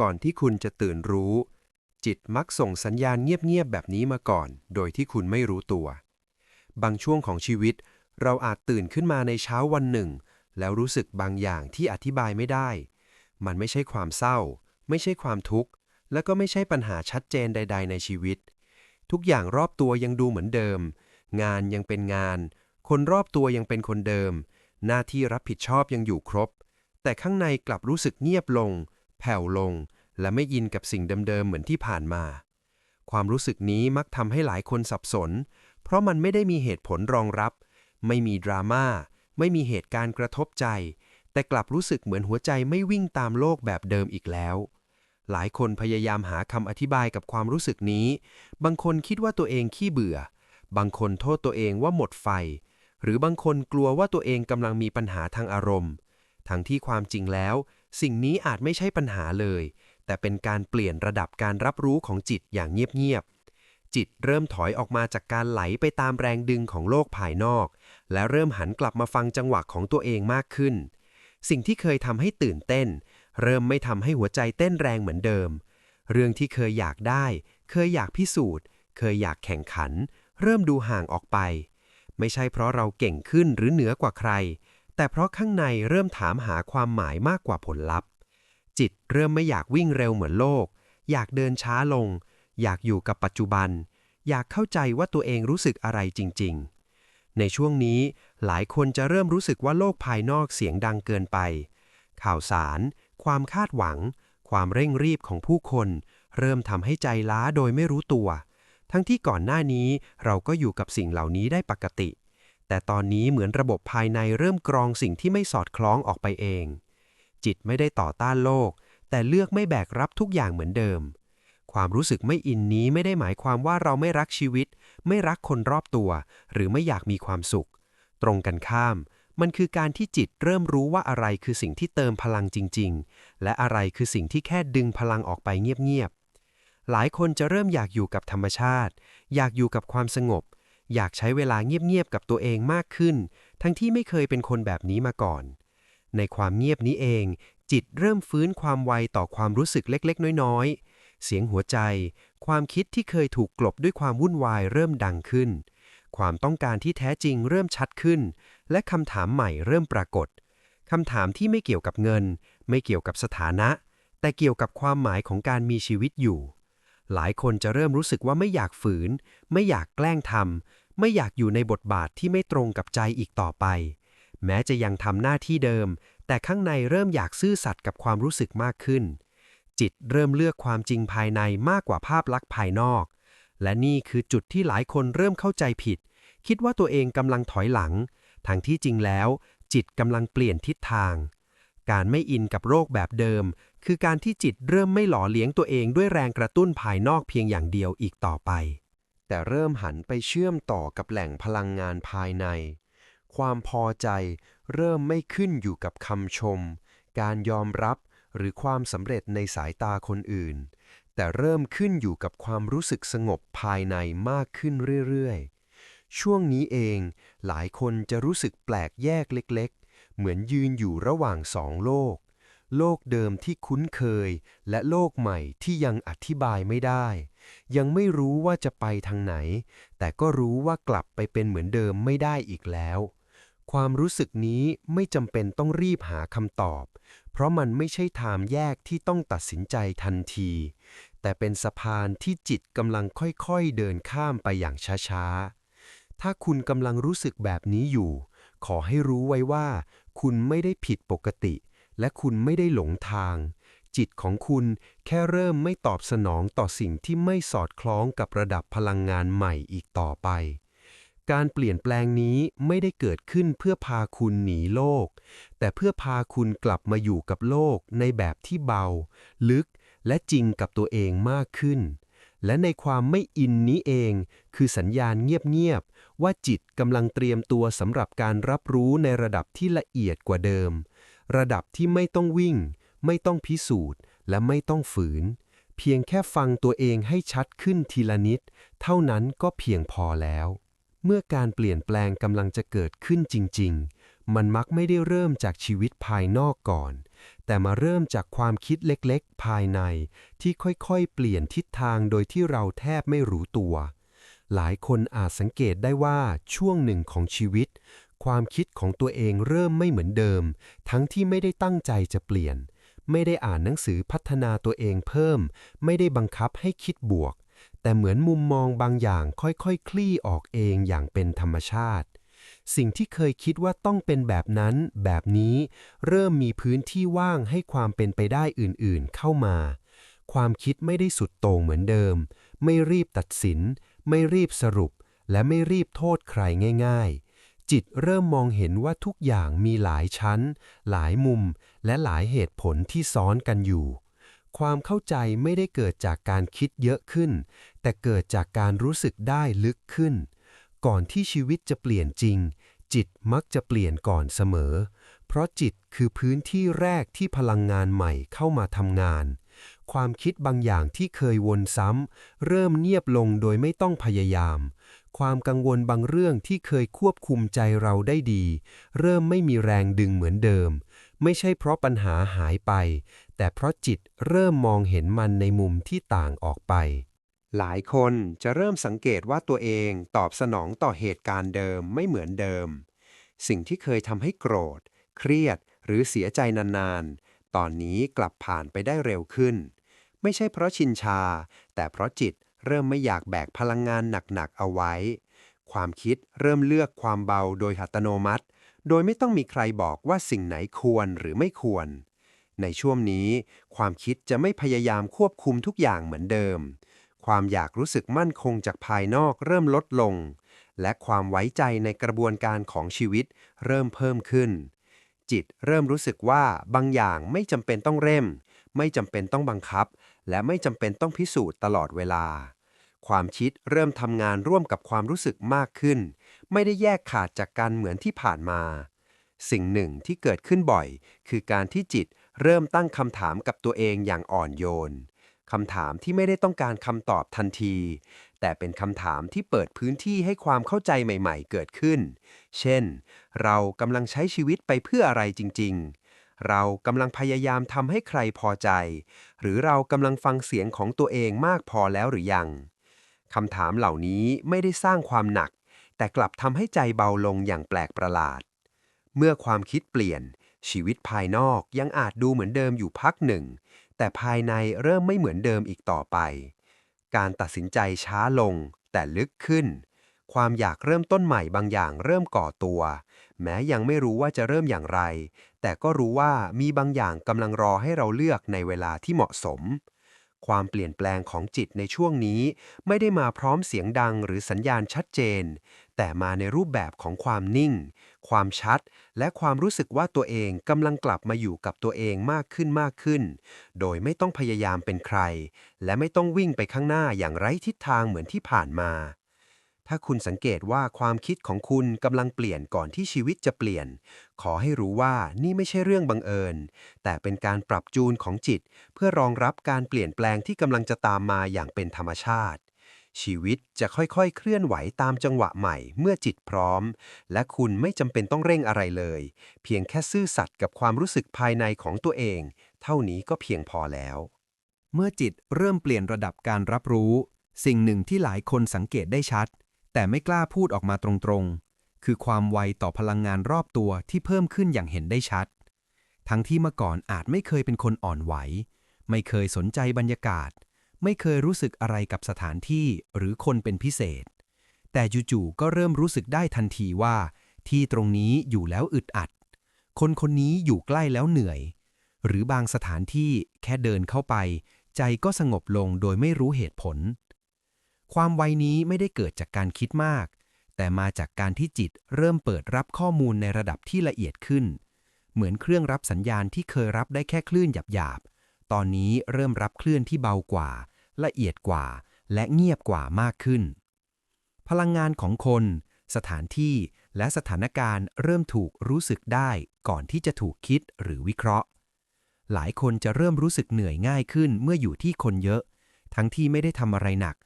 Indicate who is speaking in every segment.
Speaker 1: ก่อนที่คุณจะตื่นรู้ จิตมักส่งสัญญาณเงียบๆแบบนี้มาก่อน โดยที่คุณไม่รู้ตัว บางช่วงของชีวิต เราอาจตื่นขึ้นมาในเช้าวันหนึ่ง แล้วรู้สึกบางอย่างที่อธิบายไม่ได้ มันไม่ใช่ความเศร้า ไม่ใช่ความทุกข์ และก็ไม่ใช่ปัญหาชัดเจนใด ๆ ในชีวิต ทุกอย่างรอบตัวยังดูเหมือนเดิม งานยังเป็นงาน คนรอบตัวยังเป็นคนเดิม หน้าที่รับผิดชอบยังอยู่ครบ แต่ข้างในกลับรู้สึกเงียบลง แผ่วลง และไม่ยินกับสิ่งเดิมๆเหมือนที่ผ่านมา ความรู้สึกนี้มักทำให้หลายคนสับสน เพราะมันไม่ได้มีเหตุผลรองรับ ไม่มีดราม่า ไม่มีเหตุการณ์กระทบใจ แต่กลับรู้สึกเหมือนหัวใจไม่วิ่งตามโลกแบบเดิมอีกแล้ว หลายคนพยายามหาคำอธิบายกับความรู้สึกนี้ บางคนคิดว่าตัวเองขี้เบื่อ บางคนโทษตัวเองว่าหมดไฟ หรือบางคนกลัวว่าตัวเองกำลังมีปัญหาทางอารมณ์ ทั้งที่ความจริงแล้ว สิ่งนี้อาจไม่ใช่ปัญหาเลย แต่เป็นการเปลี่ยนระดับการรับรู้ของจิตอย่างเงียบๆจิตเริ่มถอยออกมาจากการไหลไปตามแรงดึงของโลกภายนอก และเริ่มหันกลับมาฟังจังหวะของตัวเองมากขึ้น สิ่งที่เคยทำให้ตื่นเต้น เริ่มไม่ทำให้หัวใจเต้นแรงเหมือนเดิม เรื่องที่เคยอยากได้ เคยอยากพิสูจน์ เคยอยากแข่งขัน เริ่มดูห่างออกไป ไม่ใช่เพราะเราเก่งขึ้นหรือเหนือกว่าใคร แต่เพราะข้างในเริ่มถามหาความหมายมากกว่าผลลัพธ์ จิตเริ่มไม่อยากวิ่งเร็วเหมือนโลก อยากเดินช้าลง อยากอยู่กับปัจจุบัน อยากเข้าใจว่าตัวเองรู้สึกอะไรจริง ๆ ในช่วงนี้หลายคนจะเริ่มรู้สึกว่าโลกภายนอกเสียงดังเกินไป ข่าวสาร ความคาดหวัง ความเร่งรีบของผู้คน เริ่มทำให้ใจล้าโดยไม่รู้ตัว ทั้งที่ก่อนหน้านี้เราก็อยู่กับสิ่งเหล่านี้ได้ปกติ แต่ตอนนี้เหมือนระบบภายในเริ่มกรองสิ่งที่ไม่สอดคล้องออกไปเอง จิตไม่ได้ต่อต้านโลก แต่เลือกไม่แบกรับทุกอย่างเหมือนเดิม ความรู้สึกไม่อินนี้ไม่ได้หมายความว่าเราไม่รักชีวิต ไม่รักคนรอบตัว หรือไม่อยากมีความสุข ตรงกันข้าม มันคือการที่จิตเริ่มรู้ว่าอะไรคือสิ่งที่เติมพลังจริง ๆ และอะไรคือสิ่งที่แค่ดึงพลังออกไปเงียบๆหลายคนจะเริ่มอยากอยู่กับธรรมชาติ อยากอยู่กับความสงบ อยากใช้เวลาเงียบๆกับตัวเองมากขึ้น ทั้งที่ไม่เคยเป็นคนแบบนี้มาก่อน ในความเงียบนี้เอง จิตเริ่มฟื้นความไวต่อความรู้สึกเล็กๆ น้อยๆ เสียงหัวใจ ความคิดที่เคยถูกกลบด้วยความวุ่นวายเริ่มดังขึ้น ความต้องการที่แท้จริงเริ่มชัดขึ้น และคำถามใหม่เริ่มปรากฏคำถามที่ไม่เกี่ยวกับเงิน ไม่เกี่ยวกับสถานะ แต่เกี่ยวกับความหมายของการมีชีวิตอยู่ หลายคนจะเริ่มรู้สึกว่าไม่อยากฝืน ไม่อยากแกล้งทำไม่อยากอยู่ในบทบาทที่ไม่ตรงกับใจอีกต่อไป แม้จะยังทำหน้าที่เดิม แต่ข้างในเริ่มอยากซื่อสัตย์กับความรู้สึกมากขึ้น จิตเริ่มเลือกความจริงภายในมากกว่าภาพลักษณ์ภายนอก และนี่คือจุดที่หลายคนเริ่มเข้าใจผิด คิดว่าตัวเองกำลังถอยหลังทั้งที่จริงแล้ว จิตกำลังเปลี่ยนทิศทางการไม่อินกับโรคแบบเดิม คือการที่จิตเริ่มไม่หล่อเลี้ยงตัวเองด้วยแรงกระตุ้นภายนอกเพียงอย่างเดียวอีกต่อไป แต่เริ่มหันไปเชื่อมต่อกับแหล่งพลังงานภายใน ความพอใจเริ่มไม่ขึ้นอยู่กับคำชม การยอมรับหรือความสำเร็จในสายตาคนอื่น แต่เริ่มขึ้นอยู่กับความรู้สึกสงบภายในมากขึ้นเรื่อยๆ ช่วงนี้เองหลายคนจะรู้สึกแปลกแยกเล็กๆ เหมือนยืนอยู่ระหว่างสองโลก โลกเดิมที่คุ้นเคย และโลกใหม่ที่ยังอธิบายไม่ได้ ยังไม่รู้ว่าจะไปทางไหน แต่ก็รู้ว่ากลับไปเป็นเหมือนเดิมไม่ได้อีกแล้ว ความรู้สึกนี้ไม่จำเป็นต้องรีบหาคำตอบ เพราะมันไม่ใช่ทางแยกที่ต้องตัดสินใจทันที แต่เป็นสะพานที่จิตกำลังค่อยๆเดินข้ามไปอย่างช้าๆ ถ้าคุณกำลังรู้สึกแบบนี้อยู่ ขอให้รู้ไว้ว่า คุณไม่ได้ผิดปกติ และคุณไม่ได้หลงทาง จิตของคุณแค่เริ่มไม่ตอบสนองต่อสิ่งที่ไม่สอดคล้องกับระดับพลังงานใหม่อีกต่อไป การเปลี่ยนแปลงนี้ไม่ได้เกิดขึ้นเพื่อพาคุณหนีโลก แต่เพื่อพาคุณกลับมาอยู่กับโลกในแบบที่เบา ลึกและจริงกับตัวเองมากขึ้น และในความไม่อินนี้เอง คือสัญญาณเงียบๆว่าจิตกำลังเตรียมตัวสำหรับการรับรู้ในระดับที่ละเอียดกว่าเดิม ระดับที่ไม่ต้องวิ่ง ไม่ต้องพิสูจน์ และไม่ต้องฝืน เพียงแค่ฟังตัวเองให้ชัดขึ้นทีละนิด เท่านั้นก็เพียงพอแล้ว เมื่อการเปลี่ยนแปลงกำลังจะเกิดขึ้นจริง ๆ มันมักไม่ได้เริ่มจากชีวิตภายนอกก่อน
Speaker 2: แต่มาเริ่มจากความคิดเล็กๆ ภายใน ที่ค่อยๆ เปลี่ยนทิศทางโดยที่เราแทบไม่รู้ตัวหลายคนอาจสังเกตได้ว่าช่วงหนึ่งของชีวิต ความคิดของตัวเองเริ่มไม่เหมือนเดิม ทั้งที่ไม่ได้ตั้งใจจะเปลี่ยน ไม่ได้อ่านหนังสือพัฒนาตัวเองเพิ่ม ไม่ได้บังคับให้คิดบวก แต่เหมือนมุมมองบางอย่างค่อยๆคคลี่ออกเองอย่างเป็นธรรมชาติ สิ่งที่เคยคิดว่าต้องเป็นแบบนั้นแบบนี้ เริ่มมีพื้นที่ว่างให้ความเป็นไปได้อื่นๆเข้ามา ความคิดไม่ได้สุดโต่งเหมือนเดิม ไม่รีบตัดสิน ไม่รีบสรุป และไม่รีบโทษใครง่าย ๆ จิตเริ่มมองเห็นว่าทุกอย่างมีหลายชั้น หลายมุม และหลายเหตุผลที่ซ้อนกันอยู่ ความเข้าใจไม่ได้เกิดจากการคิดเยอะขึ้น แต่เกิดจากการรู้สึกได้ลึกขึ้น ก่อนที่ชีวิตจะเปลี่ยนจริง จิตมักจะเปลี่ยนก่อนเสมอ เพราะจิตคือพื้นที่แรกที่พลังงานใหม่เข้ามาทำงาน ความคิดบางอย่างที่เคยวนซ้ำเริ่มเงียบลงโดยไม่ต้องพยายาม ความกังวลบางเรื่องที่เคยควบคุมใจเราได้ดี เริ่มไม่มีแรงดึงเหมือนเดิม ไม่ใช่เพราะปัญหาหายไป แต่เพราะจิตเริ่มมองเห็นมันในมุมที่ต่างออกไป
Speaker 1: หลายคนจะเริ่มสังเกตว่าตัวเองตอบสนองต่อเหตุการณ์เดิมไม่เหมือนเดิม สิ่งที่เคยทำให้โกรธ เครียดหรือเสียใจนานๆ ตอนนี้กลับผ่านไปได้เร็วขึ้น ไม่ใช่เพราะชินชา แต่เพราะจิต เริ่มไม่อยากแบกพลังงานหนักๆเอาไว้ ความคิดเริ่มเลือกความเบาโดยอัตโนมัติ โดยไม่ต้องมีใครบอกว่าสิ่งไหนควรหรือไม่ควร ในช่วงนี้ ความคิดจะไม่พยายามควบคุมทุกอย่างเหมือนเดิม ความอยากรู้สึกมั่นคงจากภายนอกเริ่มลดลง และความไว้ใจในกระบวนการของชีวิตเริ่มเพิ่มขึ้น จิตเริ่มรู้สึกว่าบางอย่างไม่จำเป็นต้องเร่ม ไม่จำเป็นต้องบังคับ และไม่จำเป็นต้องพิสูจน์ตลอดเวลา ความคิดเริ่มทำงานร่วมกับความรู้สึกมากขึ้น ไม่ได้แยกขาดจากกันเหมือนที่ผ่านมา สิ่งหนึ่งที่เกิดขึ้นบ่อย คือการที่จิตเริ่มตั้งคำถามกับตัวเองอย่างอ่อนโยนคำถามที่ไม่ได้ต้องการคำตอบทันที แต่เป็นคำถามที่เปิดพื้นที่ให้ความเข้าใจใหม่ ๆ เกิดขึ้น เช่น เรากำลังใช้ชีวิตไปเพื่ออะไรจริง ๆ เรากำลังพยายามทำให้ใครพอใจ หรือเรากำลังฟังเสียงของตัวเองมากพอแล้วหรือยัง คำถามเหล่านี้ไม่ได้สร้างความหนัก แต่กลับทำให้ใจเบาลงอย่างแปลกประหลาด เมื่อความคิดเปลี่ยน ชีวิตภายนอกยังอาจดูเหมือนเดิมอยู่พักหนึ่ง แต่ภายในเริ่มไม่เหมือนเดิมอีกต่อไป การตัดสินใจช้าลง แต่ลึกขึ้น ความอยากเริ่มต้นใหม่บางอย่างเริ่มก่อตัว แม้ยังไม่รู้ว่าจะเริ่มอย่างไร แต่ก็รู้ว่ามีบางอย่างกำลังรอให้เราเลือกในเวลาที่เหมาะสม ความเปลี่ยนแปลงของจิตในช่วงนี้ ไม่ได้มาพร้อมเสียงดังหรือสัญญาณชัดเจน แต่มาในรูปแบบของความนิ่ง ความชัด และความรู้สึกว่าตัวเองกำลังกลับมาอยู่กับตัวเองมากขึ้นมากขึ้น โดยไม่ต้องพยายามเป็นใคร และไม่ต้องวิ่งไปข้างหน้าอย่างไร้ทิศทางเหมือนที่ผ่านมา ถ้าคุณสังเกตว่าความคิดของคุณกำลังเปลี่ยนก่อนที่ชีวิตจะเปลี่ยน ขอให้รู้ว่านี่ไม่ใช่เรื่องบังเอิญ แต่เป็นการปรับจูนของจิต เพื่อรองรับการเปลี่ยนแปลงที่กำลังจะตามมาอย่างเป็นธรรมชาติ ชีวิตจะค่อยๆ เคลื่อนไหวตามจังหวะใหม่เมื่อจิตพร้อม และคุณไม่จำเป็นต้องเร่งอะไรเลย เพียงแค่ซื่อสัตย์กับความรู้สึกภายในของตัวเอง เท่านี้ก็เพียงพอแล้ว
Speaker 3: เมื่อจิตเริ่มเปลี่ยนระดับการรับรู้ สิ่งหนึ่งที่หลายคนสังเกตได้ชัด แต่ไม่กล้าพูดออกมาตรงๆ คือความไวต่อพลังงานรอบตัวที่เพิ่มขึ้นอย่างเห็นได้ชัด ทั้งที่เมื่อก่อนอาจไม่เคยเป็นคนอ่อนไหว ไม่เคยสนใจบรรยากาศ ไม่เคยรู้สึกอะไรกับสถานที่หรือคนเป็นพิเศษ แต่จู่ๆก็เริ่มรู้สึกได้ทันทีว่า ที่ตรงนี้อยู่แล้วอึดอัด คนคนนี้อยู่ใกล้แล้วเหนื่อย หรือบางสถานที่แค่เดินเข้าไป ใจก็สงบลงโดยไม่รู้เหตุผล ความไวนี้ไม่ได้เกิดจากการคิดมาก แต่มาจากการที่จิตเริ่มเปิดรับข้อมูลในระดับที่ละเอียดขึ้น เหมือนเครื่องรับสัญญาณที่เคยรับได้แค่คลื่นหยาบๆ ตอนนี้เริ่มรับคลื่นที่เบากว่า ละเอียดกว่า และเงียบกว่ามากขึ้น พลังงานของคน สถานที่และสถานการณ์เริ่มถูกรู้สึกได้ก่อนที่จะถูกคิดหรือวิเคราะห์ หลายคนจะเริ่มรู้สึกเหนื่อยง่ายขึ้นเมื่ออยู่ที่คนเยอะ ทั้งที่ไม่ได้ทำอะไรหนัก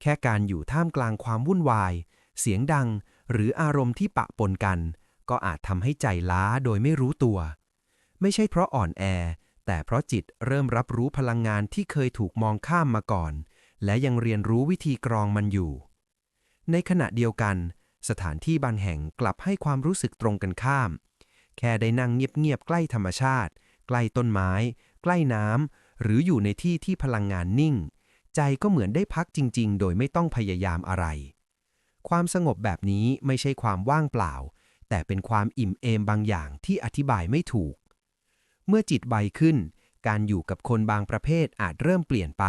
Speaker 3: แค่การอยู่ท่ามกลางความวุ่นวาย เสียงดัง หรืออารมณ์ที่ปะปนกัน ก็อาจทำให้ใจล้าโดยไม่รู้ตัว ไม่ใช่เพราะอ่อนแอ แต่เพราะจิตเริ่มรับรู้พลังงานที่เคยถูกมองข้ามมาก่อน และยังเรียนรู้วิธีกรองมันอยู่ ในขณะเดียวกัน สถานที่บางแห่งกลับให้ความรู้สึกตรงกันข้าม แค่ได้นั่งเงียบๆใกล้ธรรมชาติ ใกล้ต้นไม้ ใกล้น้ำหรืออยู่ในที่ที่พลังงานนิ่ง ใจก็เหมือนได้พักจริง ๆ โดยไม่ต้องพยายามอะไร ความสงบแบบนี้ไม่ใช่ความว่างเปล่า แต่เป็นความอิ่มเอมบางอย่างที่อธิบายไม่ถูก เมื่อจิตไวขึ้น การอยู่กับคนบางประเภทอาจเริ่มเปลี่ยนไป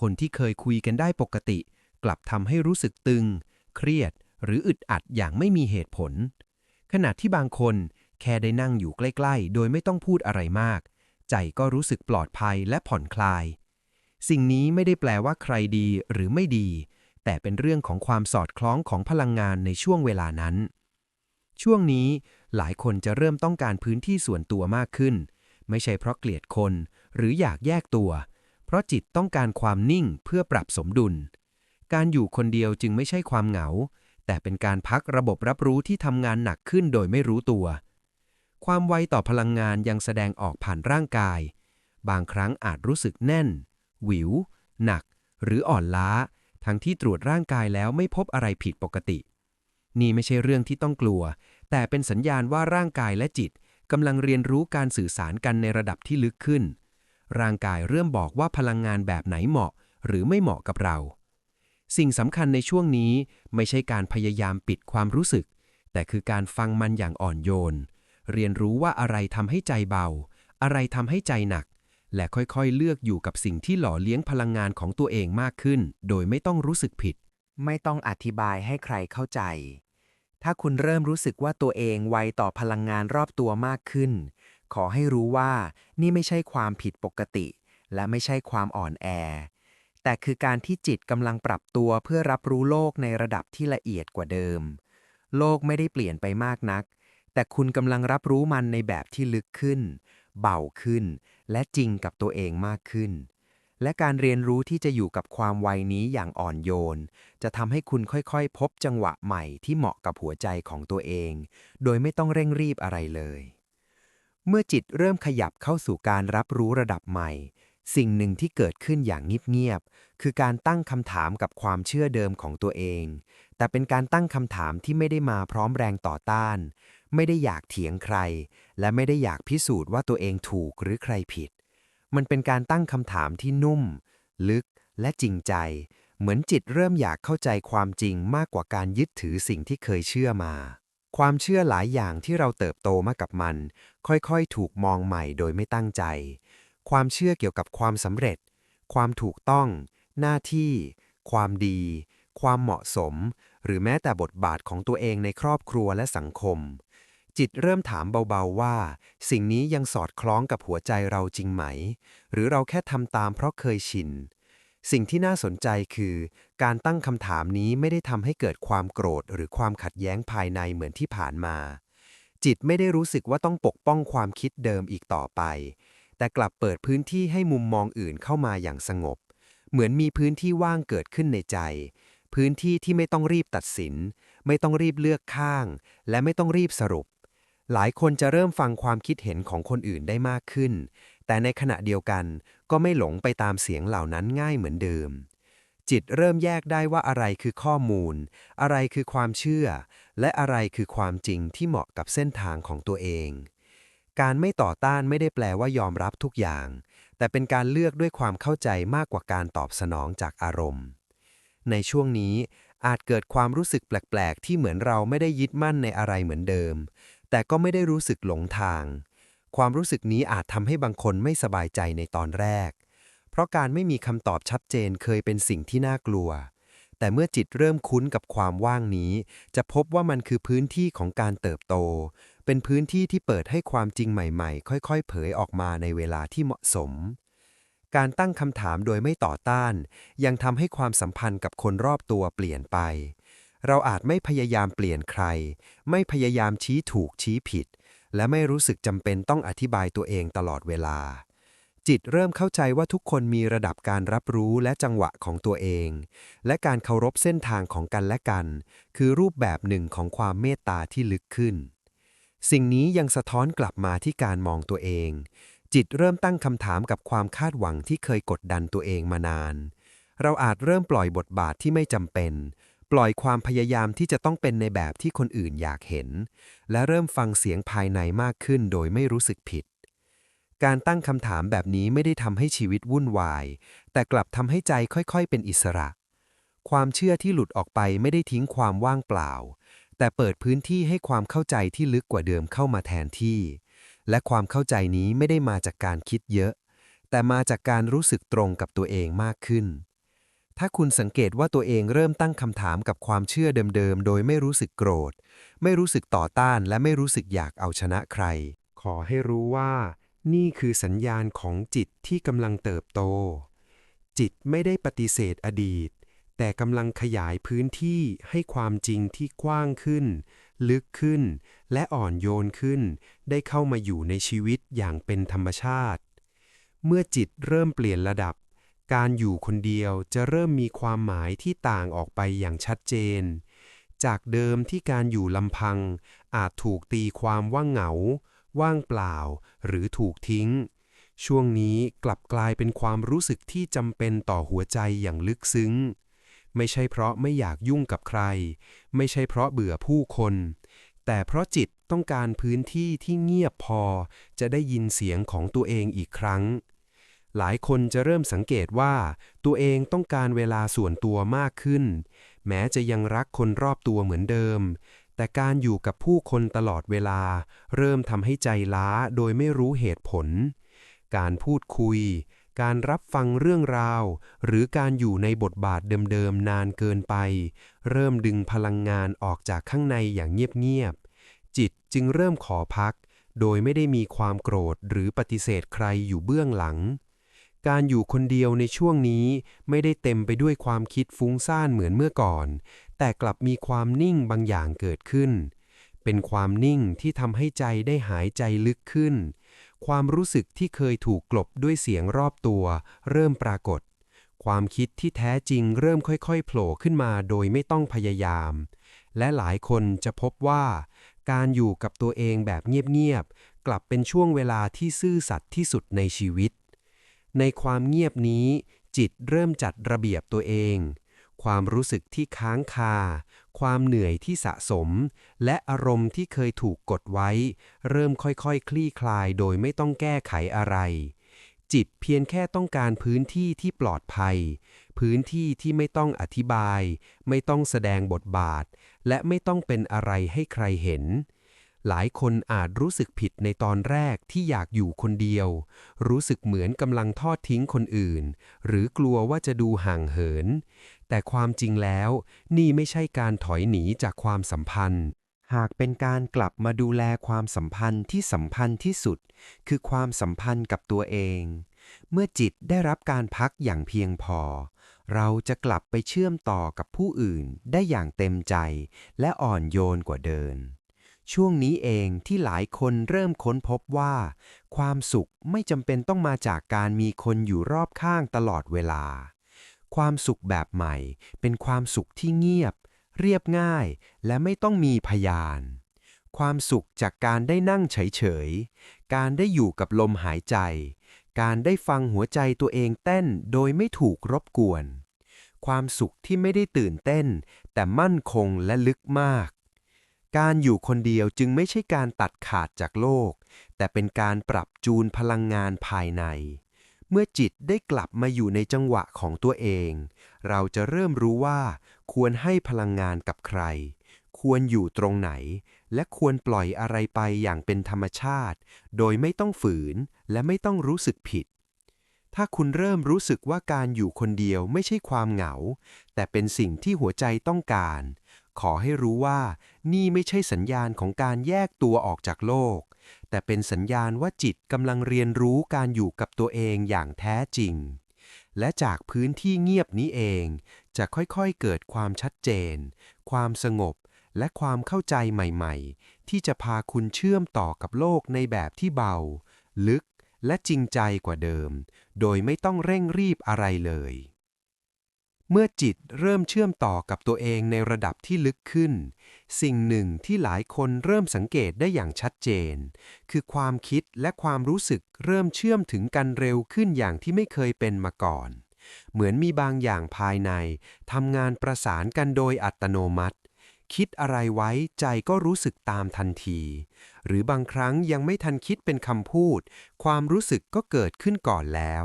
Speaker 3: คนที่เคยคุยกันได้ปกติ กลับทำให้รู้สึกตึง เครียด หรืออึดอัดอย่างไม่มีเหตุผล ขณะที่บางคนแค่ได้นั่งอยู่ใกล้ ๆ โดยไม่ต้องพูดอะไรมาก ใจก็รู้สึกปลอดภัยและผ่อนคลาย สิ่งนี้ไม่ได้แปลว่าใครดีหรือไม่ดี แต่เป็นเรื่องของความสอดคล้องของพลังงานในช่วงเวลานั้น ช่วงนี้หลายคนจะเริ่มต้องการพื้นที่ส่วนตัวมากขึ้น ไม่ใช่เพราะเกลียดคน หรืออยากแยกตัว เพราะจิตต้องการความนิ่งเพื่อปรับสมดุล การอยู่คนเดียวจึงไม่ใช่ความเหงา แต่เป็นการพักระบบรับรู้ที่ทำงานหนักขึ้นโดยไม่รู้ตัว ความไวต่อพลังงานยังแสดงออกผ่านร่างกาย บางครั้งอาจรู้สึกแน่น วิว หนัก หรืออ่อนล้า ทั้งที่ตรวจร่างกายแล้วไม่พบอะไรผิดปกติ นี่ไม่ใช่เรื่องที่ต้องกลัว แต่เป็นสัญญาณว่าร่างกายและจิตกำลังเรียนรู้การสื่อสารกันในระดับที่ลึกขึ้น ร่างกายเริ่มบอกว่าพลังงานแบบไหนเหมาะ หรือไม่เหมาะกับเรา สิ่งสำคัญในช่วงนี้ไม่ใช่การพยายามปิดความรู้สึก แต่คือการฟังมันอย่างอ่อนโยน เรียนรู้ว่าอะไรทำให้ใจเบา อะไรทำให้ใจหนัก และค่อยๆ เลือกอยู่กับสิ่งที่หล่อเลี้ยงพลังงานของตัวเองมากขึ้น โดยไม่ต้องรู้สึกผิด
Speaker 4: ไม่ต้องอธิบายให้ใครเข้าใจ ถ้าคุณเริ่มรู้สึกว่าตัวเองไวต่อพลังงานรอบตัวมากขึ้น ขอให้รู้ว่านี่ไม่ใช่ความผิดปกติ และไม่ใช่ความอ่อนแอ แต่คือการที่จิตกำลังปรับตัวเพื่อรับรู้โลกในระดับที่ละเอียดกว่าเดิม โลกไม่ได้เปลี่ยนไปมากนัก แต่คุณกำลังรับรู้มันในแบบที่ลึกขึ้น เบาขึ้น และจริงกับตัวเองมากขึ้น และการเรียนรู้ที่จะอยู่กับความไวนี้อย่างอ่อนโยน จะทำให้คุณค่อยๆ พบจังหวะใหม่ที่เหมาะกับหัวใจของตัวเอง โดยไม่ต้องเร่งรีบอะไรเลย เมื่อจิตเริ่มขยับเข้าสู่การรับรู้ระดับใหม่ สิ่งหนึ่งที่เกิดขึ้นอย่างเงียบๆคือการตั้งคำถามกับความเชื่อเดิมของตัวเอง แต่เป็นการตั้งคำถามที่ไม่ได้มาพร้อมแรงต่อต้าน ไม่ได้อยากเถียงใคร และไม่ได้อยากพิสูจน์ว่าตัวเองถูกหรือใครผิด มันเป็นการตั้งคำถามที่นุ่ม ลึกและจริงใจ เหมือนจิตเริ่มอยากเข้าใจความจริงมากกว่าการยึดถือสิ่งที่เคยเชื่อมา ความเชื่อหลายอย่างที่เราเติบโตมากับมัน ค่อยๆ ถูกมองใหม่โดยไม่ตั้งใจ ความเชื่อเกี่ยวกับความสำเร็จ ความถูกต้อง หน้าที่ ความดี ความเหมาะสม หรือแม้แต่บทบาทของตัวเองในครอบครัวและสังคม จิตเริ่มถามเบาๆว่า สิ่งนี้ยังสอดคล้องกับหัวใจเราจริงไหม หรือเราแค่ทำตามเพราะเคยชิน สิ่งที่น่าสนใจคือ การตั้งคำถามนี้ไม่ได้ทำให้เกิดความโกรธ หรือความขัดแย้งภายในเหมือนที่ผ่านมา จิตไม่ได้รู้สึกว่าต้องปกป้องความคิดเดิมอีกต่อไป แต่กลับเปิดพื้นที่ให้มุมมองอื่นเข้ามาอย่างสงบ เหมือนมีพื้นที่ว่างเกิดขึ้นในใจ พื้นที่ที่ไม่ต้องรีบตัดสิน ไม่ต้องรีบเลือกข้าง และไม่ต้องรีบสรุป หลายคนจะเริ่มฟังความคิดเห็นของคนอื่นได้มากขึ้น แต่ในขณะเดียวกันก็ไม่หลงไปตามเสียงเหล่านั้นง่ายเหมือนเดิม จิตเริ่มแยกได้ว่าอะไรคือข้อมูล อะไรคือความเชื่อ และอะไรคือความจริงที่เหมาะกับเส้นทางของตัวเอง การไม่ต่อต้านไม่ได้แปลว่ายอมรับทุกอย่าง แต่เป็นการเลือกด้วยความเข้าใจมากกว่าการตอบสนองจากอารมณ์ ในช่วงนี้อาจเกิดความรู้สึกแปลก ๆ ที่เหมือนเราไม่ได้ยึดมั่นในอะไรเหมือนเดิม แต่ก็ไม่ได้รู้สึกหลงทาง ความรู้สึกนี้อาจทำให้บางคนไม่สบายใจในตอนแรก เพราะการไม่มีคำตอบชัดเจนเคยเป็นสิ่งที่น่ากลัว แต่เมื่อจิตเริ่มคุ้นกับความว่างนี้ จะพบว่ามันคือพื้นที่ของการเติบโต เป็นพื้นที่ที่เปิดให้ความจริงใหม่ๆ ค่อยๆ เผยออกมาในเวลาที่เหมาะสมการตั้งคำถามโดยไม่ต่อต้าน ยังทำให้ความสัมพันธ์กับคนรอบตัวเปลี่ยนไป เราอาจไม่พยายามเปลี่ยนใคร ไม่พยายามชี้ถูกชี้ผิด และไม่รู้สึกจำเป็นต้องอธิบายตัวเองตลอดเวลา จิตเริ่มเข้าใจว่าทุกคนมีระดับการรับรู้และจังหวะของตัวเอง และการเคารพเส้นทางของกันและกัน คือรูปแบบหนึ่งของความเมตตาที่ลึกขึ้น สิ่งนี้ยังสะท้อนกลับมาที่การมองตัวเอง
Speaker 2: จิตเริ่มตั้งคำถามกับความคาดหวังที่เคยกดดันตัวเองมานานเราอาจเริ่มปล่อยบทบาทที่ไม่จำเป็น ปล่อยความพยายามที่จะต้องเป็นในแบบที่คนอื่นอยากเห็น และเริ่มฟังเสียงภายในมากขึ้นโดยไม่รู้สึกผิด การตั้งคำถามแบบนี้ไม่ได้ทำให้ชีวิตวุ่นวาย แต่กลับทำให้ใจค่อยๆ เป็นอิสระ ความเชื่อที่หลุดออกไปไม่ได้ทิ้งความว่างเปล่า แต่เปิดพื้นที่ให้ความเข้าใจที่ลึกกว่าเดิมเข้ามาแทนที่ และความเข้าใจนี้ไม่ได้มาจากการคิดเยอะ แต่มาจากการรู้สึกตรงกับตัวเองมากขึ้น ถ้าคุณสังเกตว่าตัวเองเริ่มตั้งคำถามกับความเชื่อเดิมๆ โดยไม่รู้สึกโกรธ ไม่รู้สึกต่อต้านและไม่รู้สึกอยากเอาชนะใคร
Speaker 1: ขอให้รู้ว่า นี่คือสัญญาณของจิตที่กำลังเติบโต จิตไม่ได้ปฏิเสธอดีต แต่กำลังขยายพื้นที่ให้ความจริงที่กว้างขึ้น ลึกขึ้น และอ่อนโยนขึ้น ได้เข้ามาอยู่ในชีวิตอย่างเป็นธรรมชาติ เมื่อจิตเริ่มเปลี่ยนระดับ การอยู่คนเดียวจะเริ่มมีความหมายที่ต่างออกไปอย่างชัดเจน จากเดิมที่การอยู่ลำพัง อาจถูกตีความว่าเหงา ว่างเปล่า หรือถูกทิ้ง ช่วงนี้กลับกลายเป็นความรู้สึกที่จำเป็นต่อหัวใจอย่างลึกซึ้ง ไม่ใช่เพราะไม่อยากยุ่งกับใคร ไม่ใช่เพราะเบื่อผู้คน แต่เพราะจิตต้องการพื้นที่ที่เงียบพอ จะได้ยินเสียงของตัวเองอีกครั้ง หลายคนจะเริ่มสังเกตว่า ตัวเองต้องการเวลาส่วนตัวมากขึ้น แม้จะยังรักคนรอบตัวเหมือนเดิม แต่การอยู่กับผู้คนตลอดเวลา เริ่มทำให้ใจล้าโดยไม่รู้เหตุผล การพูดคุย การรับฟังเรื่องราว หรือการอยู่ในบทบาทเดิมๆนานเกินไป เริ่มดึงพลังงานออกจากข้างในอย่างเงียบๆจิตจึงเริ่มขอพัก โดยไม่ได้มีความโกรธหรือปฏิเสธใครอยู่เบื้องหลัง การอยู่คนเดียวในช่วงนี้ไม่ได้เต็มไปด้วยความคิดฟุ้งซ่านเหมือนเมื่อก่อน แต่กลับมีความนิ่งบางอย่างเกิดขึ้น เป็นความนิ่งที่ทำให้ใจได้หายใจลึกขึ้น ความรู้สึกที่เคยถูกกลบด้วยเสียงรอบตัว เริ่มปรากฏ ความคิดที่แท้จริงเริ่มค่อยๆ โผล่ขึ้นมาโดยไม่ต้องพยายาม และหลายคนจะพบว่า การอยู่กับตัวเองแบบเงียบๆกลับเป็นช่วงเวลาที่ซื่อสัตย์ที่สุดในชีวิต ในความเงียบนี้ จิตเริ่มจัดระเบียบตัวเอง ความรู้สึกที่ค้างคา ความเหนื่อยที่สะสม และอารมณ์ที่เคยถูกกดไว้ เริ่มค่อยๆคคลี่คลายโดยไม่ต้องแก้ไขอะไร จิตเพียงแค่ต้องการพื้นที่ที่ปลอดภัย พื้นที่ที่ไม่ต้องอธิบาย ไม่ต้องแสดงบทบาท และไม่ต้องเป็นอะไรให้ใครเห็น หลายคนอาจรู้สึกผิดในตอนแรกที่อยากอยู่คนเดียว รู้สึกเหมือนกำลังทอดทิ้งคนอื่น หรือกลัวว่าจะดูห่างเหิน แต่ความจริงแล้วนี่ไม่ใช่การถอยหนีจากความสัมพันธ์
Speaker 4: หากเป็นการกลับมาดูแลความสัมพันธ์ที่สัมพันธ์ที่สุด คือความสัมพันธ์กับตัวเอง เมื่อจิตได้รับการพักอย่างเพียงพอ เราจะกลับไปเชื่อมต่อกับผู้อื่นได้อย่างเต็มใจ และอ่อนโยนกว่าเดิม ช่วงนี้เองที่หลายคนเริ่มค้นพบว่า ความสุขไม่จำเป็นต้องมาจากการมีคนอยู่รอบข้างตลอดเวลา ความสุขแบบใหม่ เป็นความสุขที่เงียบ เรียบง่าย และไม่ต้องมีพยาน ความสุขจากการได้นั่งเฉยๆ การได้อยู่กับลมหายใจ การได้ฟังหัวใจตัวเองเต้นโดยไม่ถูกรบกวน ความสุขที่ไม่ได้ตื่นเต้น แต่มั่นคงและลึกมาก การอยู่คนเดียวจึงไม่ใช่การตัดขาดจากโลก แต่เป็นการปรับจูนพลังงานภายใน เมื่อจิตได้กลับมาอยู่ในจังหวะของตัวเอง เราจะเริ่มรู้ว่า ควรให้พลังงานกับใคร ควรอยู่ตรงไหน และควรปล่อยอะไรไปอย่างเป็นธรรมชาติ โดยไม่ต้องฝืนและไม่ต้องรู้สึกผิด ถ้าคุณเริ่มรู้สึกว่าการอยู่คนเดียวไม่ใช่ความเหงา แต่เป็นสิ่งที่หัวใจต้องการ ขอให้รู้ว่านี่ไม่ใช่สัญญาณของการแยกตัวออกจากโลก แต่เป็นสัญญาณว่าจิตกำลังเรียนรู้การอยู่กับตัวเองอย่างแท้จริง และจากพื้นที่เงียบนี้เอง จะค่อยๆเกิดความชัดเจน ความสงบ และความเข้าใจใหม่ๆ ที่จะพาคุณเชื่อมต่อกับโลกในแบบที่เบา ลึกและจริงใจกว่าเดิม โดยไม่ต้องเร่งรีบอะไรเลย
Speaker 2: เมื่อจิตเริ่มเชื่อมต่อกับตัวเองในระดับที่ลึกขึ้น สิ่งหนึ่งที่หลายคนเริ่มสังเกตได้อย่างชัดเจน คือความคิดและความรู้สึกเริ่มเชื่อมถึงกันเร็วขึ้นอย่างที่ไม่เคยเป็นมาก่อน เหมือนมีบางอย่างภายในทำงานประสานกันโดยอัตโนมัติ คิดอะไรไว้ใจก็รู้สึกตามทันที หรือบางครั้งยังไม่ทันคิดเป็นคำพูด ความรู้สึกก็เกิดขึ้นก่อนแล้ว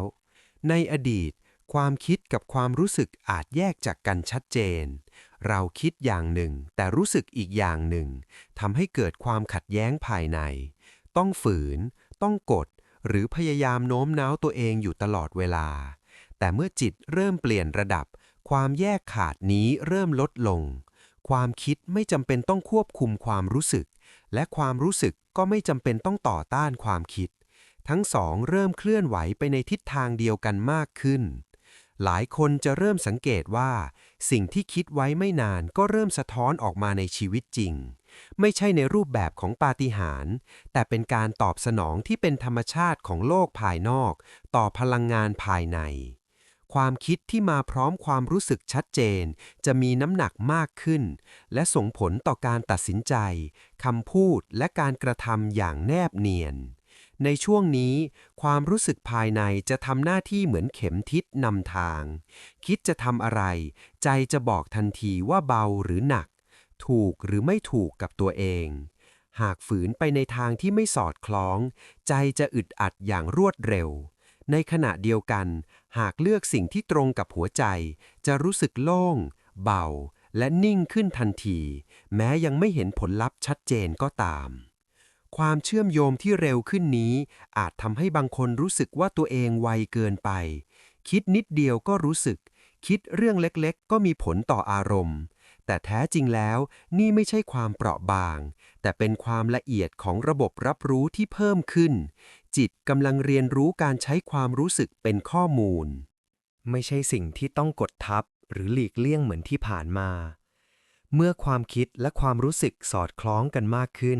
Speaker 2: ในอดีต ความคิดกับความรู้สึกอาจแยกจากกันชัดเจน เราคิดอย่างหนึ่ง แต่รู้สึกอีกอย่างหนึ่งทำให้เกิดความขัดแย้งภายใน ต้องฝืน ต้องกด หรือพยายามโน้มน้าวตัวเองอยู่ตลอดเวลา แต่เมื่อจิตเริ่มเปลี่ยนระดับ ความแยกขาดนี้เริ่มลดลง ความคิดไม่จำเป็นต้องควบคุมความรู้สึก และความรู้สึกก็ไม่จำเป็นต้องต่อต้านความคิด ทั้งสองเริ่มเคลื่อนไหวไปในทิศทางเดียวกันมากขึ้น หลายคนจะเริ่มสังเกตว่า สิ่งที่คิดไว้ไม่นานก็เริ่มสะท้อนออกมาในชีวิตจริง ไม่ใช่ในรูปแบบของปาฏิหาริย์แต่เป็นการตอบสนองที่เป็นธรรมชาติของโลกภายนอก ต่อพลังงานภายใน ความคิดที่มาพร้อมความรู้สึกชัดเจน จะมีน้ำหนักมากขึ้น และส่งผลต่อการตัดสินใจคำพูดและการกระทำอย่างแนบเนียน ในช่วงนี้ ความรู้สึกภายในจะทำหน้าที่เหมือนเข็มทิศนำทาง คิดจะทำอะไร ใจจะบอกทันทีว่าเบาหรือหนัก ถูกหรือไม่ถูกกับตัวเอง หากฝืนไปในทางที่ไม่สอดคล้อง ใจจะอึดอัดอย่างรวดเร็ว ในขณะเดียวกัน หากเลือกสิ่งที่ตรงกับหัวใจ จะรู้สึกโล่ง เบา และนิ่งขึ้นทันที แม้ยังไม่เห็นผลลัพธ์ชัดเจนก็ตาม ความเชื่อมโยงที่เร็วขึ้นนี้ อาจทำให้บางคนรู้สึกว่าตัวเองไวเกินไป คิดนิดเดียวก็รู้สึก คิดเรื่องเล็กๆ ก็มีผลต่ออารมณ์ แต่แท้จริงแล้วนี่ไม่ใช่ความเปราะบาง แต่เป็นความละเอียดของระบบรับรู้ที่เพิ่มขึ้น จิตกำลังเรียนรู้การใช้ความรู้สึกเป็นข้อมูล
Speaker 4: ไม่ใช่สิ่งที่ต้องกดทับ หรือหลีกเลี่ยงเหมือนที่ผ่านมา เมื่อความคิดและความรู้สึกสอดคล้องกันมากขึ้น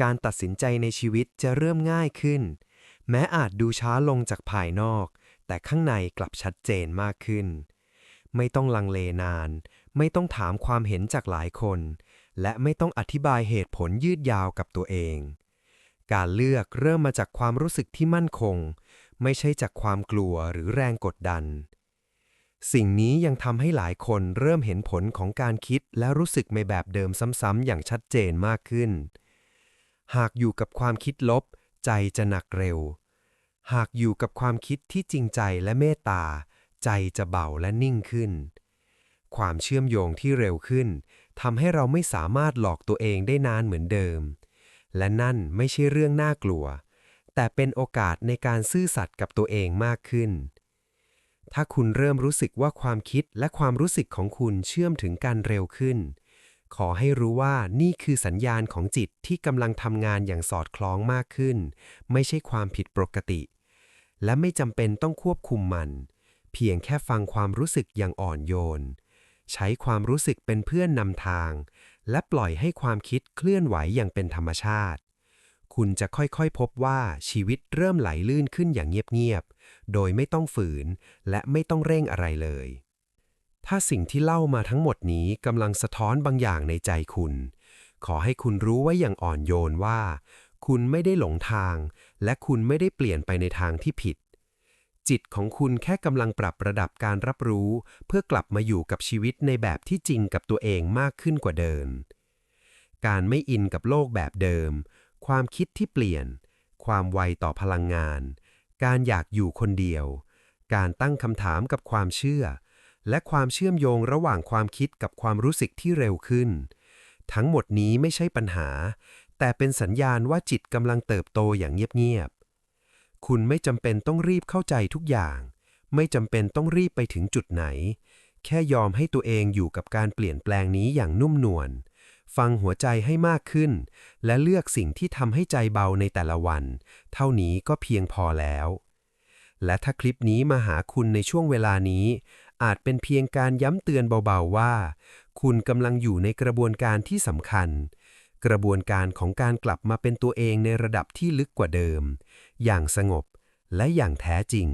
Speaker 4: การตัดสินใจในชีวิตจะเริ่มง่ายขึ้น แม้อาจดูช้าลงจากภายนอก แต่ข้างในกลับชัดเจนมากขึ้น ไม่ต้องลังเลนาน ไม่ต้องถามความเห็นจากหลายคน และไม่ต้องอธิบายเหตุผลยืดยาวกับตัวเอง การเลือกเริ่มมาจากความรู้สึกที่มั่นคง ไม่ใช่จากความกลัวหรือแรงกดดันสิ่งนี้ยังทำให้หลายคนเริ่มเห็นผลของการคิดและรู้สึกในแบบเดิมซ้ำๆอย่างชัดเจนมากขึ้น หากอยู่กับความคิดลบ ใจจะหนักเร็ว หากอยู่กับความคิดที่จริงใจและเมตตา ใจจะเบาและนิ่งขึ้น ความเชื่อมโยงที่เร็วขึ้นทำให้เราไม่สามารถหลอกตัวเองได้นานเหมือนเดิม และนั่นไม่ใช่เรื่องน่ากลัว แต่เป็นโอกาสในการซื่อสัตย์กับตัวเองมากขึ้น ถ้าคุณเริ่มรู้สึกว่าความคิดและความรู้สึกของคุณเชื่อมถึงกันเร็วขึ้น ขอให้รู้ว่านี่คือสัญญาณของจิตที่กำลังทำงานอย่างสอดคล้องมากขึ้น ไม่ใช่ความผิดปกติ และไม่จำเป็นต้องควบคุมมัน เพียงแค่ฟังความรู้สึกอย่างอ่อนโยน ใช้ความรู้สึกเป็นเพื่อนนำทาง และปล่อยให้ความคิดเคลื่อนไหวอย่างเป็นธรรมชาติ คุณจะค่อยๆ พบว่าชีวิตเริ่มไหลลื่นขึ้นอย่างเงียบๆ โดยไม่ต้องฝืน และไม่ต้องเร่งอะไรเลย ถ้าสิ่งที่เล่ามาทั้งหมดนี้กำลังสะท้อนบางอย่างในใจคุณ ขอให้คุณรู้ไว้อย่างอ่อนโยนว่า คุณไม่ได้หลงทาง และคุณไม่ได้เปลี่ยนไปในทางที่ผิด จิตของคุณแค่กำลังปรับระดับการรับรู้ เพื่อกลับมาอยู่กับชีวิตในแบบที่จริงกับตัวเองมากขึ้นกว่าเดิม การไม่อินกับโลกแบบเดิม ความคิดที่เปลี่ยน ความไวต่อพลังงาน การอยากอยู่คนเดียว การตั้งคำถามกับความเชื่อ และความเชื่อมโยงระหว่างความคิดกับความรู้สึกที่เร็วขึ้น ทั้งหมดนี้ไม่ใช่ปัญหา แต่เป็นสัญญาณว่าจิตกำลังเติบโตอย่างเงียบๆ คุณไม่จำเป็นต้องรีบเข้าใจทุกอย่าง ไม่จำเป็นต้องรีบไปถึงจุดไหน แค่ยอมให้ตัวเองอยู่กับการเปลี่ยนแปลงนี้อย่างนุ่มนวล ฟังหัวใจให้มากขึ้น และเลือกสิ่งที่ทำให้ใจเบาในแต่ละวัน เท่านี้ก็เพียงพอแล้วและถ้าคลิปนี้มาหาคุณในช่วงเวลานี้ อาจเป็นเพียงการย้ำเตือนเบาๆว่า คุณกำลังอยู่ในกระบวนการที่สำคัญ กระบวนการของการกลับมาเป็นตัวเองในระดับที่ลึกกว่าเดิม อย่างสงบและอย่างแท้จริง